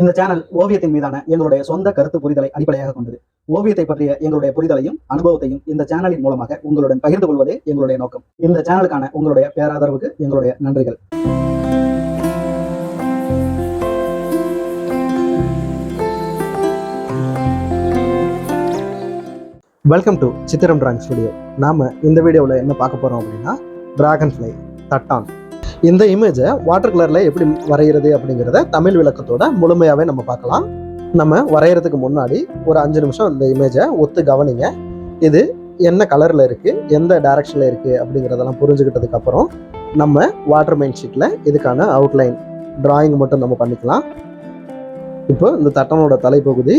இந்த சேனல் ஓவியத்தின் மீதான எங்களுடைய சொந்த கருத்து புரிதலை அடிப்படையாக கொண்டது. ஓவியத்தை பற்றிய எங்களுடைய புரிதலையும் அனுபவத்தையும் இந்த சேனலின் மூலமாக உங்களுடன் பகிர்ந்து கொள்வதே எங்களுடைய நோக்கம். இந்த சேனலுக்கான உங்களுடைய பேராதரவுக்கு எங்களுடைய நன்றிகள். Welcome to Chithiram drawing studio நாம இந்த வீடியோவில் என்ன பார்க்க போறோம் அப்படின்னா டிராகன் ஃப்ளை தட்டான் இந்த இமேஜை வாட்டர் கலரில் எப்படி வரைகிறது அப்படிங்கிறத தமிழ் விளக்கத்தோட முழுமையாகவே நம்ம பார்க்கலாம். நம்ம வரைகிறதுக்கு முன்னாடி ஒரு அஞ்சு நிமிஷம் இந்த இமேஜை ஒத்து கவனிங்க. இது என்ன கலரில் இருக்குது எந்த டைரக்ஷனில் இருக்குது அப்படிங்கிறதெல்லாம் புரிஞ்சுக்கிட்டதுக்கப்புறம் நம்ம வாட்டர் மெயின் ஷீட்டில் இதுக்கான அவுட்லைன் டிராயிங் மட்டும் நம்ம பண்ணிக்கலாம். இப்போ இந்த தட்டனோட தலைப்பகுதி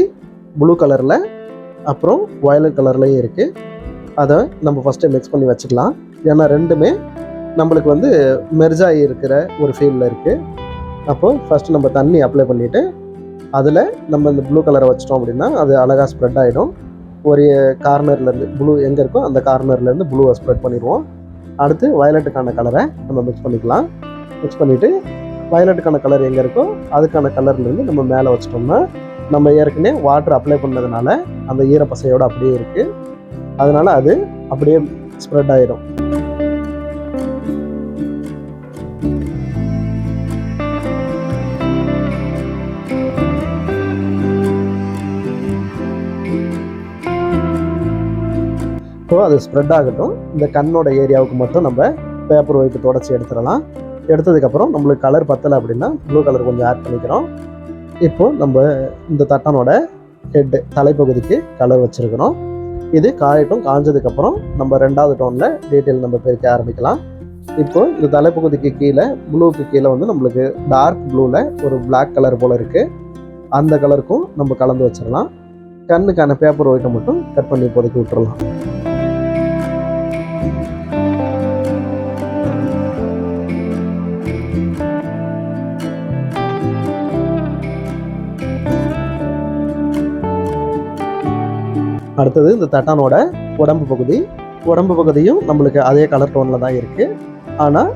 ப்ளூ கலரில் அப்புறம் வயலட் கலர்லேயும் இருக்குது அதை நம்ம ஃபஸ்ட்டு மிக்ஸ் பண்ணி வச்சுக்கலாம். ஏன்னா ரெண்டுமே நம்மளுக்கு வந்து மெர்ஜாகி இருக்கிற ஒரு ஃபீல்டில் இருக்குது அப்போது ஃபஸ்ட்டு நம்ம தண்ணி அப்ளை பண்ணிவிட்டு அதில் நம்ம இந்த ப்ளூ கலரை வச்சிட்டோம் அப்படின்னா அது அழகாக ஸ்ப்ரெட் ஆகிடும் ஒரு கார்னர்லேருந்து ப்ளூ எங்கே இருக்கோ அந்த கார்னர்லேருந்து ப்ளூவை ஸ்ப்ரெட் பண்ணிடுவோம். அடுத்து வயலட்டுக்கான கலரை நம்ம மிக்ஸ் பண்ணிக்கலாம். மிக்ஸ் பண்ணிவிட்டு வயலட்டுக்கான கலர் எங்கே இருக்கோ அதுக்கான கலர்லேருந்து நம்ம மேலே வச்சிட்டோம்னா நம்ம ஏற்கனவே வாட்டர் அப்ளை பண்ணதுனால அந்த ஈரப்பசையோடு அப்படியே இருக்குது அதனால் அது அப்படியே ஸ்ப்ரெட் ஆகிடும் ஸோ அது ஸ்ப்ரெட் ஆகட்டும். இந்த கண்ணோட ஏரியாவுக்கு மட்டும் நம்ம பேப்பர் ஒயிட்டு தொடச்சி எடுத்துடலாம். எடுத்ததுக்கப்புறம் நம்மளுக்கு கலர் பத்தலை அப்படின்னா ப்ளூ கலர் கொஞ்சம் ஆட் பண்ணிக்கிறோம். இப்போது நம்ம இந்த தட்டனோட ஹெட்டு தலைப்பகுதிக்கு கலர் வச்சுருக்கிறோம். இது காயட்டும் காஞ்சதுக்கப்புறம் நம்ம ரெண்டாவது டோனில் டீட்டெயில் நம்ம பிரிக்க ஆரம்பிக்கலாம். இப்போ இந்த தலைப்பகுதிக்கு கீழே ப்ளூக்கு கீழே வந்து நம்மளுக்கு டார்க் ப்ளூவில் ஒரு பிளாக் கலர் போல் இருக்குது அந்த கலருக்கும் நம்ம கலந்து வச்சிடலாம். கண்ணுக்கான பேப்பர் ஒயிட்டை மட்டும் கட் பண்ணி பொதுக்கி விட்டுறலாம். அடுத்தது இந்த தட்டானோட உடம்பு பகுதி. உடம்பு பகுதியும் நம்மளுக்கு அதே கலர் டோனில் தான் இருக்குது ஆனால்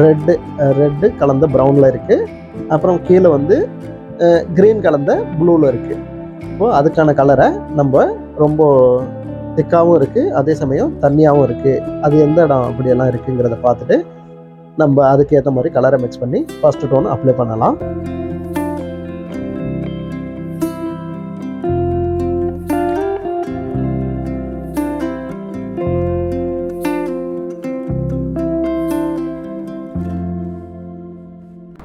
ரெட்டு ரெட்டு கலந்த ப்ரௌனில் இருக்குது அப்புறம் கீழே வந்து க்ரீன் கலந்த ப்ளூவில் இருக்குது இப்போது அதுக்கான கலரை நம்ம ரொம்ப திக்காகவும் இருக்குது அதே சமயம் தண்ணியாகவும் இருக்குது அது எந்த இடம் அப்படியெல்லாம் இருக்குங்கிறத பார்த்துட்டு நம்ம அதுக்கேற்ற மாதிரி கலரை மிக்ஸ் பண்ணி ஃபஸ்ட்டு டோன் அப்ளை பண்ணலாம்.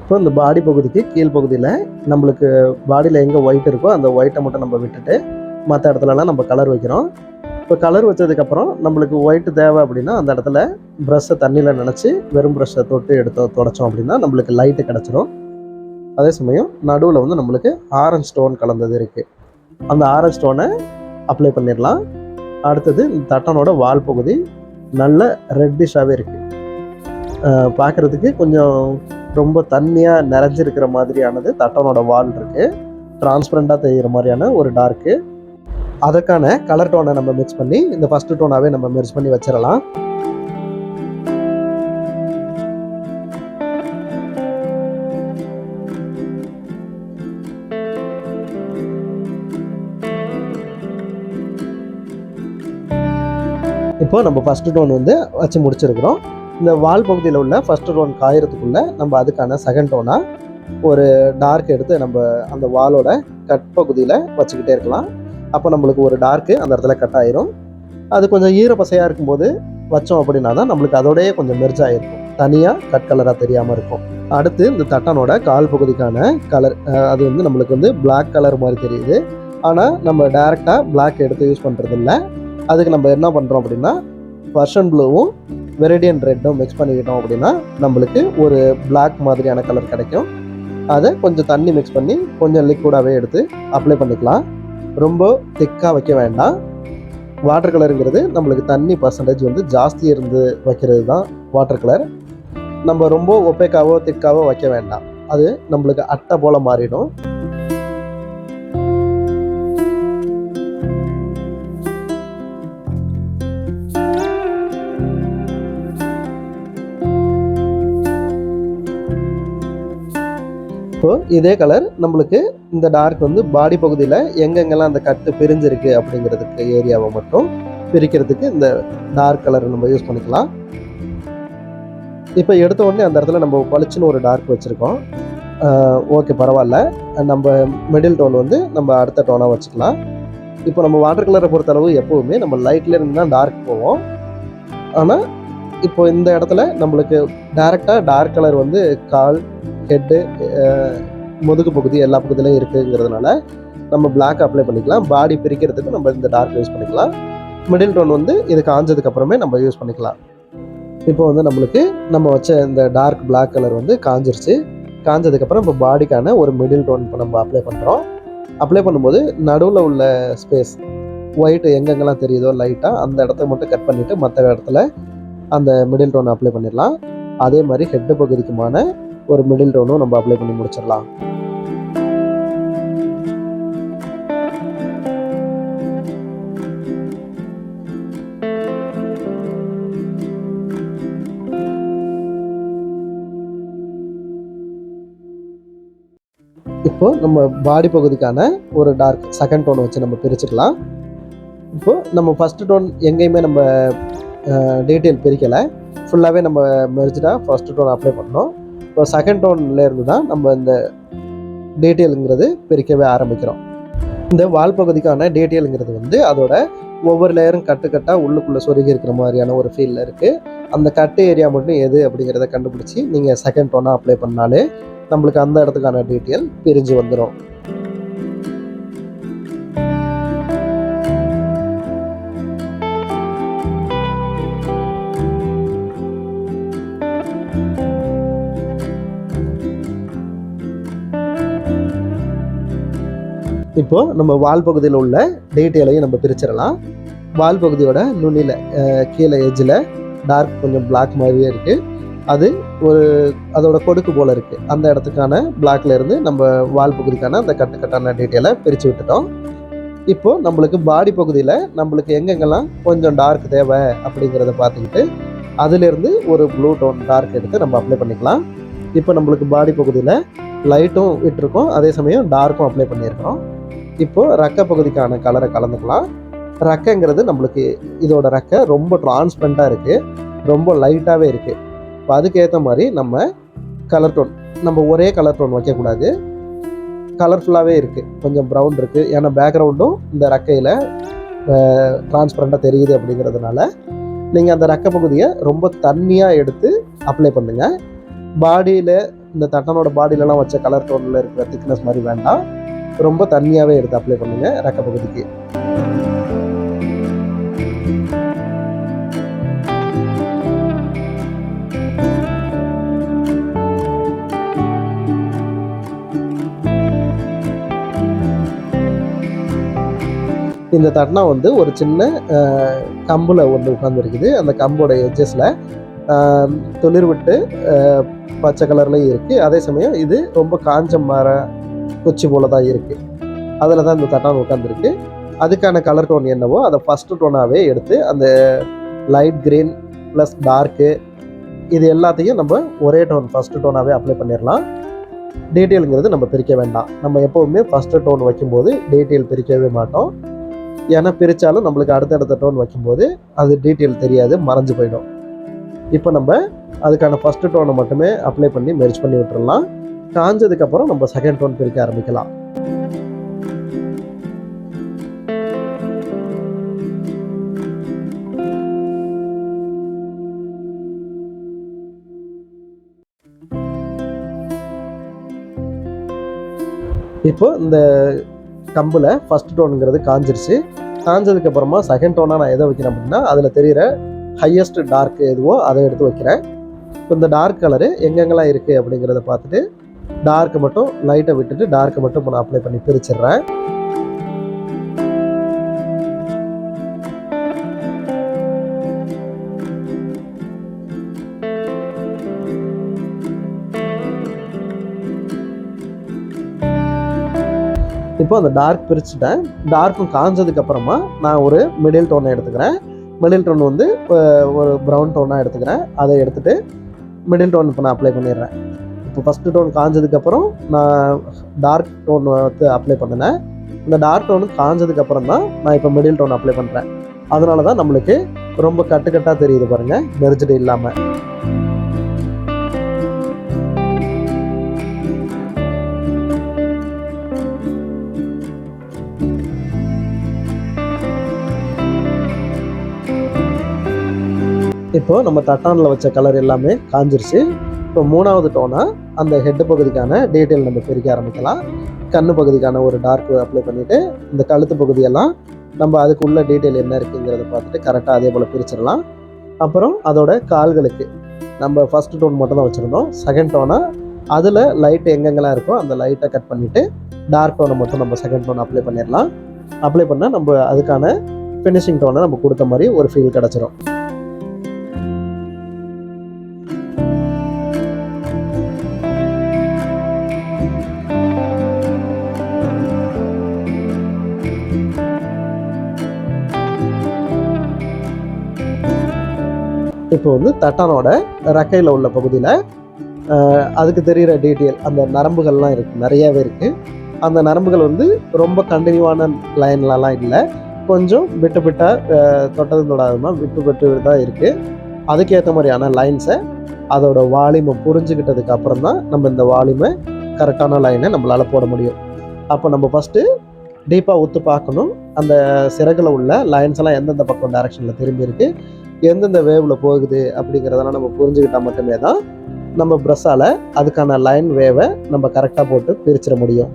இப்போ இந்த பாடி பகுதிக்கு கீழ் பகுதியில் நம்மளுக்கு பாடியில் எங்கே ஒயிட் இருக்கோ அந்த ஒயிட்டை மட்டும் நம்ம விட்டுட்டு மற்ற இடத்துலலாம் நம்ம கலர் வைக்கிறோம். இப்போ கலர் வச்சதுக்கப்புறம் நம்மளுக்கு ஒயிட் தேவை அப்படின்னா அந்த இடத்துல ப்ரஷ்ஷை தண்ணியில் நினச்சி வெறும் ப்ரஷ்ஷை தொட்டு எடுத்து தொடச்சோம் அப்படின்னா நம்மளுக்கு லைட்டு கிடச்சிரும். அதே சமயம் நடுவில் வந்து நம்மளுக்கு ஆரஞ்ச் ஸ்டோன் கலந்தது இருக்குது அந்த ஆரஞ்ச் ஸ்டோனை அப்ளை பண்ணிடலாம். அடுத்தது இந்த தட்டனோட வால் பகுதி நல்ல ரெட்டிஷாகவே இருக்குது பார்க்குறதுக்கு கொஞ்சம் ரொம்ப தண்ணியாக நிறைஞ்சிருக்கிற மாதிரியானது தட்டனோட வால் இருக்குது டிரான்ஸ்பரண்டாக தெரிகிற மாதிரியான ஒரு டார்க்கு அதற்கான கலர் டோனை நம்ம மிக்ஸ் பண்ணி இந்த ஃபஸ்ட்டு டோனாகவே நம்ம மிக்ஸ் பண்ணி வச்சிடலாம். இப்போ நம்ம ஃபஸ்ட்டு டோன் வந்து வச்சு முடிச்சிருக்கிறோம். இந்த வால் பகுதியில் உள்ள ஃபர்ஸ்ட் டோன் காயறதுக்குள்ள நம்ம அதுக்கான செகண்ட் டோனாக ஒரு டார்க் எடுத்து நம்ம அந்த வாலோட கட் பகுதியில் வச்சுக்கிட்டே இருக்கலாம். அப்போ நம்மளுக்கு ஒரு டார்க்கு அந்த இடத்துல கட் ஆயிரும். அது கொஞ்சம் ஈரப்பசையாக இருக்கும்போது வச்சோம் அப்படின்னா தான் நம்மளுக்கு அதோடய கொஞ்சம் மெர்ஜ் ஆகிருக்கும் தனியாக கட் கலராக தெரியாமல் இருக்கும். அடுத்து இந்த தட்டனோட கால் பகுதிக்கான கலர் அது வந்து நம்மளுக்கு வந்து பிளாக் கலர் மாதிரி தெரியுது. ஆனால் நம்ம டைரெக்டாக பிளாக் எடுத்து யூஸ் பண்ணுறது இல்லை அதுக்கு நம்ம என்ன பண்ணுறோம் அப்படின்னா பர்ஷன் ப்ளூவும் வெரடியன் ரெட்டும் மிக்ஸ் பண்ணிக்கிட்டோம் அப்படின்னா நம்மளுக்கு ஒரு பிளாக் மாதிரியான கலர் கிடைக்கும். அதை கொஞ்சம் தண்ணி மிக்ஸ் பண்ணி கொஞ்சம் லிக்விடாகவே எடுத்து அப்ளை பண்ணிக்கலாம். ரொம்ப திக்காக வைக்க வேண்டாம். வாட்டர் கலருங்கிறது நம்மளுக்கு தண்ணி பர்சன்டேஜ் வந்து ஜாஸ்தி இருந்து வைக்கிறது தான் வாட்டர் கலர் நம்ம ரொம்ப ஒப்பேக்காவோ திக்காவோ வைக்க வேண்டாம். அது நம்மளுக்கு அட்டை போல் மாறிடும். இப்போது இதே கலர் நம்மளுக்கு இந்த டார்க் வந்து பாடி பகுதியில் எங்கெங்கெல்லாம் அந்த கட்டு பிரிஞ்சிருக்கு அப்படிங்கிறதுக்கு ஏரியாவை மட்டும் பிரிக்கிறதுக்கு இந்த டார்க் கலர் நம்ம யூஸ் பண்ணிக்கலாம். இப்போ எடுத்த உடனே அந்த இடத்துல நம்ம பளிச்சுன்னு ஒரு டார்க் வச்சுருக்கோம். ஓகே பரவாயில்ல. நம்ம மிடில் டோன் வந்து நம்ம அடுத்த டோனாக வச்சுக்கலாம். இப்போ நம்ம வாட்டர் கலரை பொறுத்தளவு எப்போவுமே நம்ம லைட்ல இருந்து தான் டார்க் போவோம். ஆனால் இப்போ இந்த இடத்துல நம்மளுக்கு டேரெக்டாக டார்க் கலர் வந்து கால் ஹெட்டு முதுகு பகுதி எல்லா பகுதியிலையும் இருக்குங்கிறதுனால நம்ம பிளாக் அப்ளை பண்ணிக்கலாம். பாடி பிரிக்கிறதுக்கு நம்ம இந்த டார்க் யூஸ் பண்ணிக்கலாம். மிடில் டோன் வந்து இது காஞ்சதுக்கு அப்புறமே நம்ம யூஸ் பண்ணிக்கலாம். இப்போ வந்து நம்மளுக்கு நம்ம வச்ச இந்த டார்க் பிளாக் கலர் வந்து காஞ்சிருச்சு. காஞ்சதுக்கப்புறம் இப்போ பாடிக்கான ஒரு மிடில் டோன் இப்போ நம்ம அப்ளை பண்ணுறோம் அப்ளை பண்ணும்போது நடுவில் உள்ள ஸ்பேஸ் ஒயிட் எங்கெங்கெல்லாம் தெரியுதோ லைட்டாக அந்த இடத்த மட்டும் கட் பண்ணிவிட்டு மற்ற இடத்துல அந்த மிடில் டோன் அப்ளை பண்ணிடலாம். அதே மாதிரி ஹெட்டு பகுதிக்குமான ஒரு மிடில் டோனும் நம்ம அப்ளை பண்ணி முடிச்சிடலாம். இப்போ நம்ம பாடி பகுதிக்கான ஒரு டார்க் செகண்ட் டோன் வச்சு நம்ம பிரிச்சுக்கலாம். இப்போ நம்ம ஃபஸ்ட்டு டோன் எங்கேயுமே நம்ம டீட்டெயில் பிரிக்கலை. ஃபுல்லாகவே நம்ம மெரிச்சிட்டாக ஃபஸ்ட்டு டோன் அப்ளை பண்ணோம். இப்போ செகண்ட் டோன்லேருந்து தான் நம்ம இந்த டீட்டெயிலுங்கிறது பிரிக்கவே ஆரம்பிக்கிறோம். இந்த வால் பகுதிக்கான டீட்டெயிலுங்கிறது வந்து அதோட ஒவ்வொரு லேயரும் கட்டு கட்டாக உள்ளுக்குள்ளே சொருகி இருக்கிற மாதிரியான ஒரு ஃபீலில் இருக்குது அந்த கட்டு ஏரியா மட்டும் எது அப்படிங்கிறத கண்டுபிடிச்சி நீங்கள் செகண்ட் டோனாக அப்ளை பண்ணாலே நம்மளுக்கு அந்த இடத்துக்கான டீட்டெயில் பிரிஞ்சு வந்துடும் இப்போ நம்ம வால் பகுதியில் உள்ள டீட்டெயிலையும் நம்ம பிரிச்சிடலாம். வால் பகுதியோட நுனியில் கீழே எஜ்ஜில் டார்க் கொஞ்சம் பிளாக் மாதிரியே இருக்குது அது ஒரு அதோட கொடுக்கு போல இருக்குது அந்த இடத்துக்கான பிளாக்ல இருந்து நம்ம வால் பகுதிக்கான அந்த கட்டு கட்டான டீட்டெயிலை பிரித்து விட்டுட்டோம். இப்போ நம்மளுக்கு பாடி பகுதியில் நம்மளுக்கு எங்கெங்கெல்லாம் கொஞ்சம் டார்க் தேவை அப்படிங்கிறத பார்த்துக்கிட்டு அதுலேருந்து ஒரு ப்ளூ டோன் டார்க் எடுத்து நம்ம அப்ளை பண்ணிக்கலாம். இப்போ நம்மளுக்கு பாடி பகுதியில் லைட்டும் விட்டுருக்கோம். அதே சமயம் டார்க்கும் அப்ளை பண்ணியிருக்கிறோம். இப்போது ரக்க பகுதிக்கான கலரை கலந்துக்கலாம். ரெக்கைங்கிறது நம்மளுக்கு இதோட ரெக்கை ரொம்ப டிரான்ஸ்பரண்ட்டாக இருக்குது ரொம்ப லைட்டாகவே இருக்குது இப்போ அதுக்கேற்ற மாதிரி நம்ம கலர் டோன் நம்ம ஒரே கலர் டோன் வைக்கக்கூடாது. கலர்ஃபுல்லாகவே இருக்குது கொஞ்சம் ப்ரௌன் இருக்குது ஏன்னா பேக்ரவுண்டும் இந்த ரக்கையில் டிரான்ஸ்பரண்ட்டாக தெரியுது அப்படிங்கிறதுனால நீங்கள் அந்த ரக்க பகுதியை ரொம்ப தண்ணியாக எடுத்து அப்ளை பண்ணுங்கள் பாடியில் இந்த தட்டனோட பாடியிலலாம் வச்ச கலர் டோனில் இருக்கிற திக்னஸ் மாதிரி வேண்டாம். ரொம்ப தண்ணியாகவே எடுத்து அப்ளை பண்ணுங்கள் ரெக்க பகுதிக்கு. இந்த தட்னா வந்து ஒரு சின்ன கம்பில் கம்புல ஒன்று உட்காந்துருக்குது அந்த கம்போட எட்ஜஸில் துளிர் விட்டு பச்சை கலர்லேயும் இருக்குது அதே சமயம் இது ரொம்ப காஞ்ச மர குச்சி போல தான் இருக்குது அதில் தான் இந்த தட்டான் உட்காந்துருக்கு அதுக்கான கலர் டோன் என்னவோ அதை ஃபஸ்ட்டு டோனாகவே எடுத்து அந்த லைட் க்ரீன் ப்ளஸ் டார்க்கு இது எல்லாத்தையும் நம்ம ஒரே டோன் ஃபஸ்ட்டு டோனாகவே அப்ளை பண்ணிடலாம் டீட்டெயிலுங்கிறது நம்ம பிரிக்க வேண்டாம். நம்ம எப்போவுமே ஃபஸ்ட்டு டோன் வைக்கும்போது டீட்டெயில் பிரிக்கவே மாட்டோம். ஏன்னா பிரித்தாலும் நம்மளுக்கு அடுத்தடுத்த டோன் வைக்கும்போது அது டீட்டெயில் தெரியாது மறைஞ்சு போயிடும். இப்போ நம்ம அதுக்கான ஃபஸ்ட்டு டோனை மட்டுமே அப்ளை பண்ணி மெர்ஜ் பண்ணி விட்டுறலாம் காஞ்சதுக்கப்புறம் நம்ம செகண்ட் டோன் பிரிக்க ஆரம்பிக்கலாம். இப்போ இந்த கம்பில் ஃபஸ்ட் டோனுங்கிறது காஞ்சிருச்சு. காஞ்சதுக்கு அப்புறமா செகண்ட் டோனாக நான் எதை வைக்கிறேன் அப்படின்னா அதில் தெரியிற ஹையஸ்ட் டார்க் எதுவோ அதை எடுத்து வைக்கிறேன். இப்போ இந்த டார்க் கலரு எங்கெங்கெல்லாம் இருக்குது அப்படிங்கிறத பார்த்துட்டு டார்க்கு மட்டும் லைட்டை விட்டுட்டு டார்க்கை மட்டும் இப்போ நான் அப்ளை பண்ணி பிரிச்சிடுறேன். இப்போ அந்த டார்க் பிரிச்சுட்டேன். டார்க்கும் காஞ்சதுக்கு அப்புறமா நான் ஒரு மிடில் டோனை எடுத்துக்கிறேன். மிடில் டோன் வந்து ஒரு ப்ரௌன் டோனாக எடுத்துக்கிறேன். அதை எடுத்துட்டு மிடில் டோன் இப்போ நான் அப்ளை பண்ணிடுறேன். இப்போ ஃபஸ்ட்டு டோன் காஞ்சதுக்கப்புறம் நான் டார்க் டோன் வந்து அப்ளை பண்ணினேன். இந்த டார்க் டோன் காஞ்சதுக்கப்புறம் தான் நான் இப்போ மிடில் டோன் அப்ளை பண்ணுறேன் அதனால தான் நம்மளுக்கு ரொம்ப கட்டுக்கட்டாக தெரியுது பாருங்கள் மெர்ஜடு இல்லாமல் இப்போ நம்ம தட்டானில் வச்ச கலர் எல்லாமே காஞ்சிருச்சு. இப்போ மூணாவது டோனாக அந்த ஹெட் பகுதிக்கான டீட்டெயில் நம்ம பிரிக்க ஆரம்பிக்கலாம். கண்ணு பகுதிக்கான ஒரு டார்க் அப்ளை பண்ணிவிட்டு இந்த கழுத்து பகுதியெல்லாம் நம்ம அதுக்குள்ள டீட்டெயில் என்ன இருக்குங்கிறத பார்த்துட்டு கரெக்டாக அதே போல் பிரிச்சிடலாம். அப்புறம் அதோட கால்களுக்கு நம்ம ஃபர்ஸ்ட் டோன் மட்டும் தான் வச்சுருந்தோம். செகண்ட் டோனாக அதில் லைட் எங்கெங்கெல்லாம் இருக்கோ அந்த லைட்டை கட் பண்ணிவிட்டு டார்க் டோனை மட்டும் நம்ம செகண்ட் டோன் அப்ளை பண்ணிடலாம். அப்ளை பண்ணால் நம்ம அதுக்கான ஃபினிஷிங் டோனை நம்ம கொடுத்த மாதிரி ஒரு ஃபீல் கிடச்சிரும். இப்போ வந்து தட்டானோட ரெக்கையில் உள்ள பகுதியில் அதுக்கு தெரிகிற டீட்டெயில் அந்த நரம்புகள்லாம் இருக்குது நிறையாவே இருக்குது அந்த நரம்புகள் வந்து ரொம்ப கண்டினியூவான லைன்லலாம் இல்லை. கொஞ்சம் விட்டு விட்டால் தொட்டது தொடாதமாக விட்டு விட்டு தான் இருக்குது அதுக்கேற்ற மாதிரியான லைன்ஸை அதோட வால்யூமை புரிஞ்சுக்கிட்டதுக்கு அப்புறம் தான் நம்ம இந்த வால்யூமை கரெக்டான லைனை நம்மளால் போட முடியும். அப்போ நம்ம ஃபஸ்ட்டு டீப்பாக ஒத்து பார்க்கணும். அந்த சிறகுல உள்ள லைன்ஸ் எல்லாம் எந்தெந்த பக்கம் டைரக்ஷனில் திரும்பி இருக்குது எந்தெந்த வேவில் போகுது அப்படிங்கிறதெல்லாம் நம்ம புரிஞ்சுக்கிட்டால் மட்டுமே தான் நம்ம ப்ரெஸ்ஸால் அதுக்கான லைன் வேவை நம்ம கரெக்டாக போட்டு பிரிச்சிட முடியும்.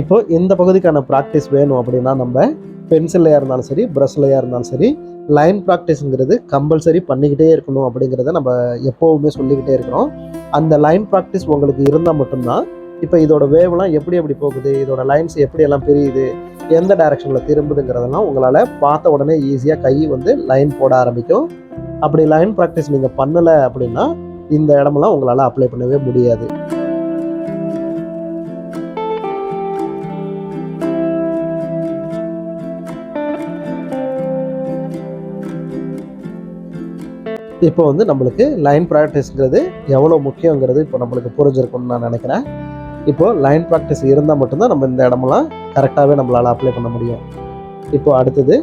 இப்போ இந்த பகுதிக்கான ப்ராக்டிஸ் வேணும் அப்படின்னா நம்ம பென்சில்லையாக இருந்தாலும் சரி ப்ரஷ்லையாக இருந்தாலும் சரி லைன் ப்ராக்டிஸுங்கிறது கம்பல்சரி பண்ணிக்கிட்டே இருக்கணும் அப்படிங்கிறத நம்ம எப்போவுமே சொல்லிக்கிட்டே இருக்கிறோம். அந்த லைன் ப்ராக்டிஸ் உங்களுக்கு இருந்தால் மட்டும்தான் இப்போ இதோட வேவ்லாம் எப்படி எப்படி போகுது இதோட லைன்ஸ் எப்படி எல்லாம் பிரியுது எந்த டைரக்ஷனில் திரும்புதுங்கிறதெல்லாம் உங்களால் பார்த்த உடனே ஈஸியாக கை வந்து லைன் போட ஆரம்பிக்கும். அப்படி லைன் ப்ராக்டிஸ் நீங்கள் பண்ணலை அப்படின்னா இந்த இடமெல்லாம் உங்களால் அப்ளை பண்ணவே முடியாது. இப்போ வந்து நம்மளுக்கு லைன் ப்ராக்டிஸ்ங்கிறது எவ்வளோ முக்கியங்கிறது இப்போ நம்மளுக்கு புரிஞ்சிருக்கும்னு நான் நினைக்கிறேன். இப்போது லைன் ப்ராக்டிஸ் இருந்தால் மட்டும்தான் நம்ம இந்த இடமெல்லாம் கரெக்டாகவே நம்மளால் அப்ளை பண்ண முடியும். இப்போ அடுத்தது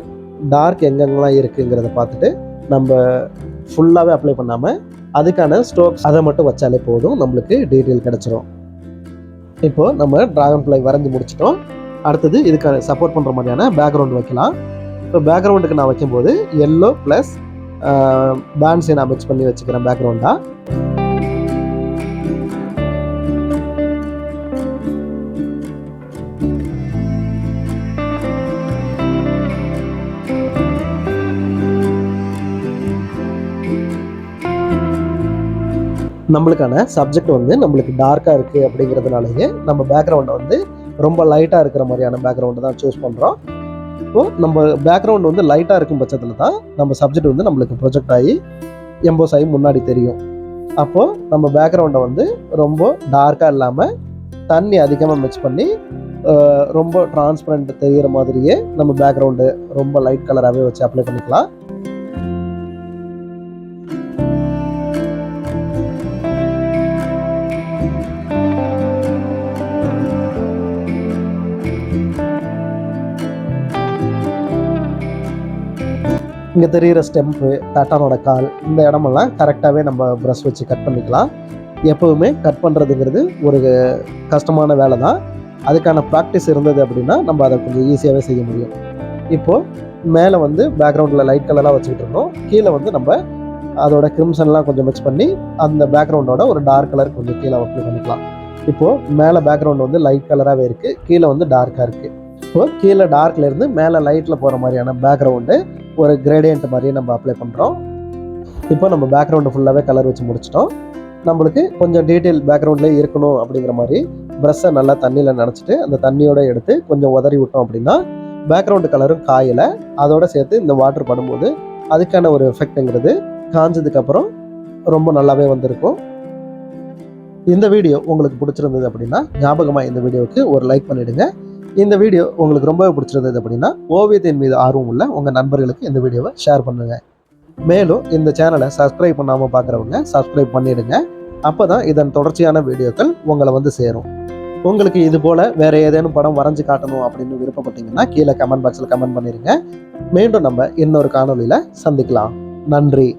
டார்க் எங்கெங்கெல்லாம் இருக்குங்கிறத பார்த்துட்டு நம்ம ஃபுல்லாகவே அப்ளை பண்ணாமல் அதுக்கான ஸ்ட்ரோக்ஸ் அதை மட்டும் வச்சாலே போதும் நம்மளுக்கு டீட்டெயில் கிடச்சிரும். இப்போது நம்ம ட்ராகன் ஃப்ளை வரைஞ்சி முடிச்சிட்டோம். அடுத்தது இதுக்கான சப்போர்ட் பண்ணுற மாதிரியான பேக்ரவுண்ட் வைக்கலாம். இப்போ பேக்ரவுண்டுக்கு நான் வைக்கும்போது எல்லோ ப்ளஸ் பேண்ட்ஸை நான் மிக்ஸ் பண்ணி வச்சுக்கிறேன் பேக்ரவுண்டாக நம்மளுக்கான சப்ஜெக்ட் வந்து நம்மளுக்கு டார்க்காக இருக்குது அப்படிங்கிறதுனாலயே நம்ம பேக்ரவுண்டை வந்து ரொம்ப லைட்டாக இருக்கிற மாதிரியான பேக்ரவுண்டை தான் சூஸ் பண்ணுறோம் இப்போது நம்ம பேக்ரவுண்ட் வந்து லைட்டாக இருக்கும் பட்சத்தில் தான் நம்ம சப்ஜெக்ட் வந்து நம்மளுக்கு ப்ரொஜெக்ட் ஆகி எம்போஸ் ஆகி முன்னாடி தெரியும். அப்போது நம்ம பேக்ரவுண்டை வந்து ரொம்ப டார்க்காக இல்லாமல் தண்ணி அதிகமாக மிக்ஸ் பண்ணி ரொம்ப டிரான்ஸ்பரண்ட் தெரிகிற மாதிரியே நம்ம பேக்ரவுண்டு ரொம்ப லைட் கலராகவே வச்சு அப்ளை பண்ணிக்கலாம். இங்கே தெரிகிற ஸ்டெம்ப்பு தட்டானோட கால் இந்த இடமெல்லாம் கரெக்டாகவே நம்ம ப்ரஷ் வச்சு கட் பண்ணிக்கலாம். எப்போவுமே கட் பண்ணுறதுங்கிறது ஒரு கஷ்டமான வேலை தான். அதுக்கான ப்ராக்டிஸ் இருந்தது அப்படின்னா நம்ம அதை கொஞ்சம் ஈஸியாகவே செய்ய முடியும். இப்போது மேலே வந்து பேக்ரவுண்டில் லைட் கலராக வச்சுக்கிட்டு இருந்தோம் கீழே வந்து நம்ம அதோட கிரிம்சன்லாம் கொஞ்சம் மிக்ஸ் பண்ணி அந்த பேக்ரவுண்டோட ஒரு டார்க் கலர் கொஞ்சம் கீழே அப்ளை பண்ணிக்கலாம். இப்போது மேலே பேக்ரவுண்ட் வந்து லைட் கலராகவே இருக்குது கீழே வந்து டார்க்காக இருக்குது இப்போது கீழே டார்க்லேருந்து மேலே லைட்டில் போகிற மாதிரியான பேக்ரவுண்டு ஒரு கிரேடியன்ட் மாதிரியே நம்ம அப்ளை பண்ணுறோம் இப்போ நம்ம பேக்ரவுண்டு ஃபுல்லாகவே கலர் வச்சு முடிச்சிட்டோம். நம்மளுக்கு கொஞ்சம் டீட்டெயில் பேக்ரவுண்ட்லேயே இருக்கணும் அப்படிங்கிற மாதிரி ப்ரெஷ்ஷை நல்லா தண்ணியில் நனைச்சிட்டு அந்த தண்ணியோட எடுத்து கொஞ்சம் உதறி விட்டோம் அப்படின்னா பேக்ரவுண்டு கலரும் காயலை. அதோட சேர்த்து இந்த வாட்டர் படும்போது அதுக்கான ஒரு எஃபெக்ட்டுங்கிறது காஞ்சதுக்கப்புறம் ரொம்ப நல்லாவே வந்திருக்கும். இந்த வீடியோ உங்களுக்கு பிடிச்சிருந்தது அப்படின்னா ஞாபகமாக இந்த வீடியோவுக்கு ஒரு லைக் பண்ணிவிடுங்க இந்த வீடியோ உங்களுக்கு ரொம்பவே பிடிச்சிருந்தது அப்படின்னா ஓவியத்தின் மீது ஆர்வம் உள்ள உங்கள் நண்பர்களுக்கு இந்த வீடியோவை ஷேர் பண்ணுங்கள் மேலும் இந்த சேனலை சப்ஸ்கிரைப் பண்ணாமல் பார்க்குறவங்க சப்ஸ்கிரைப் பண்ணிடுங்க. அப்போ தான் இதன் தொடர்ச்சியான வீடியோக்கள் உங்களை வந்து சேரும். உங்களுக்கு இது போல் வேறு ஏதேனும் படம் வரைஞ்சு காட்டணும் அப்படின்னு விருப்பப்பட்டீங்கன்னா கீழே கமெண்ட் பாக்ஸில் கமெண்ட் பண்ணிடுங்க மீண்டும் நம்ம இன்னொரு காணொலியில் சந்திக்கலாம். நன்றி.